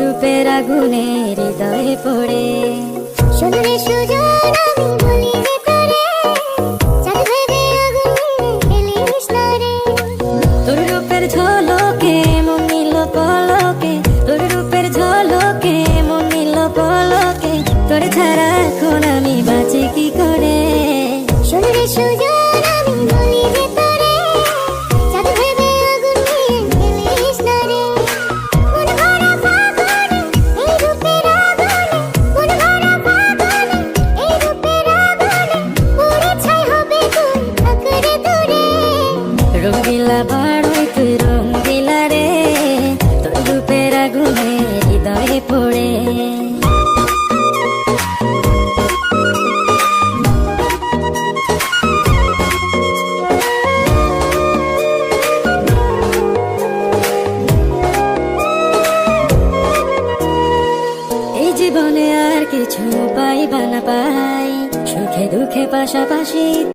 রূপের আগুনে হৃদয়ে পড়ে। ছাড়া এখন আমি বাঁচি কি করে? সোনারে সুজন আমি বলি যে তোরে চাঁদ ভেবে আগুন ফেলিস না রে। মন ভরা ফাগুনে এই রূপের আগুনে। মন ভরা ফাগুনে এই রূপের আগুনে। পুরে ছাই হবে তুই থাকরে দূরে রঙ্গিলা বাড়ই তুই রঙ্গিলা রে। তোর রূপের আগুনে হৃদয়ে পড়ে। জীবনে আর কিছু পাই বা না পাই। সুখে দুঃখে পাশাপাশি